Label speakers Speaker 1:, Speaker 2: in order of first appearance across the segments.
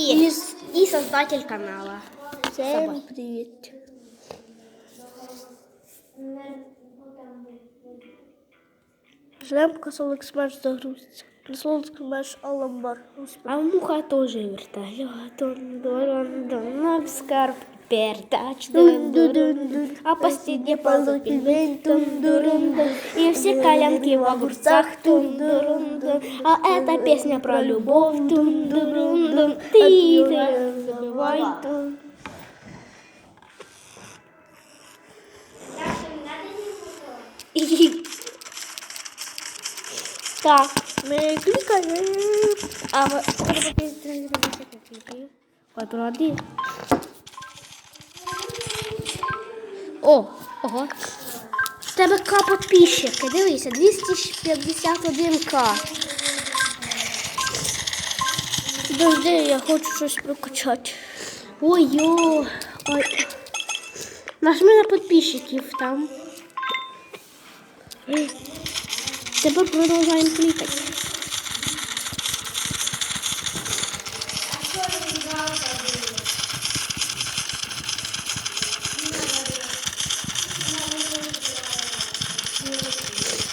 Speaker 1: И, і создатель канала.
Speaker 2: Всем привет. Ждем, косолик смеш загрузиться. Косолик смеш аламбар.
Speaker 1: А муха тоже вертає. Дурон, скарб передач. А последний полудень тундурунду. И все коленки в огурцах тундурунду. А эта песня про любовь тундурунду. Ты забывай. Так,
Speaker 2: мы кликаем.
Speaker 1: А вот... Квадраты. О, ого. В тебе К підписчики, дивися, 251К.
Speaker 2: Подожди, я хочу щось прокачати.
Speaker 1: Ой-йо. Ой. Нажми на підписчиків там. Тепер продовжуємо клікати.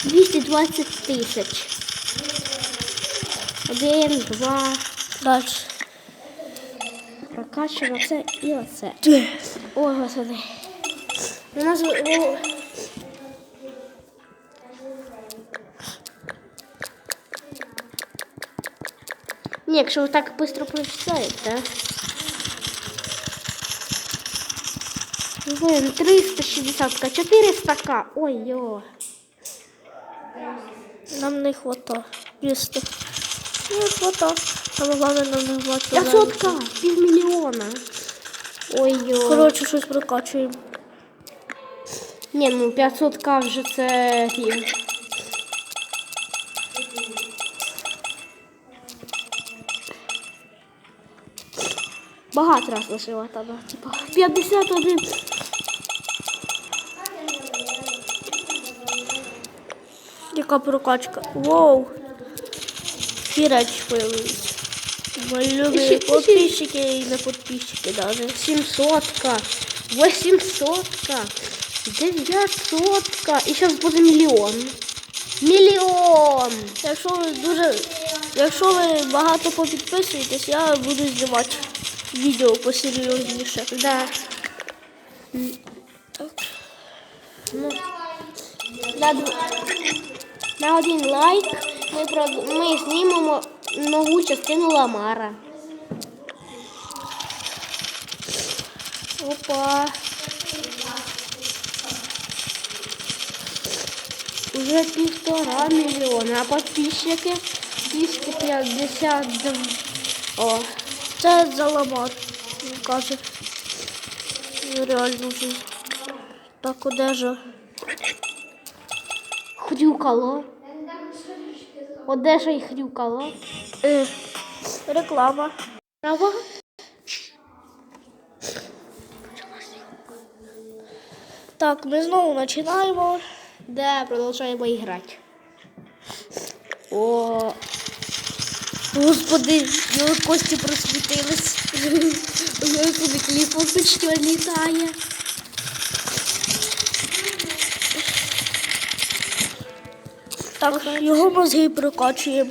Speaker 1: Двісті двадцять тисяч. Один, два.
Speaker 2: Далі.
Speaker 1: Прокачуємо це і оце. Ой, господи. У нас о, Ні, якщо ви так швидко прочитаєте. Блин, 360к, 400к. Ой-ё.
Speaker 2: Нам не хвата. Їсти. Не хвата. Саме головне нам не хвата.
Speaker 1: 500к, півмільйона. Ой-ё.
Speaker 2: Коротше, щось прокачуємо.
Speaker 1: Ні, ну 500к вже це фільм. Багато раз лишила тебе. Типа 51.
Speaker 2: Яка прокачка? Воу. Всі речі появились. Мої підписчики і не підписчики даже.
Speaker 1: 700к. 800к. 900к. І зараз буде мільйон. Мільйон.
Speaker 2: Якщо ви дуже. Якщо ви багато попідписуєтесь, я буду знімати відео посерйозніше.
Speaker 1: Да.
Speaker 2: Так.
Speaker 1: Ну, дв- на один лайк ми, ми знімемо нову частину Ламара. Опа. Уже півтора мільйона, а підписчики 250. О,
Speaker 2: Це заламат. Він каже. Реально. Так, одежа.
Speaker 1: Хрюкало. Одежа і хрюкало.
Speaker 2: Е, реклама.
Speaker 1: Права?
Speaker 2: Так, ми знову починаємо.
Speaker 1: Да, продовжуємо грати. О,
Speaker 2: Господи, його кості просвітились.
Speaker 1: Господи, кліпочка літає.
Speaker 2: Так, його мозги прокачуємо.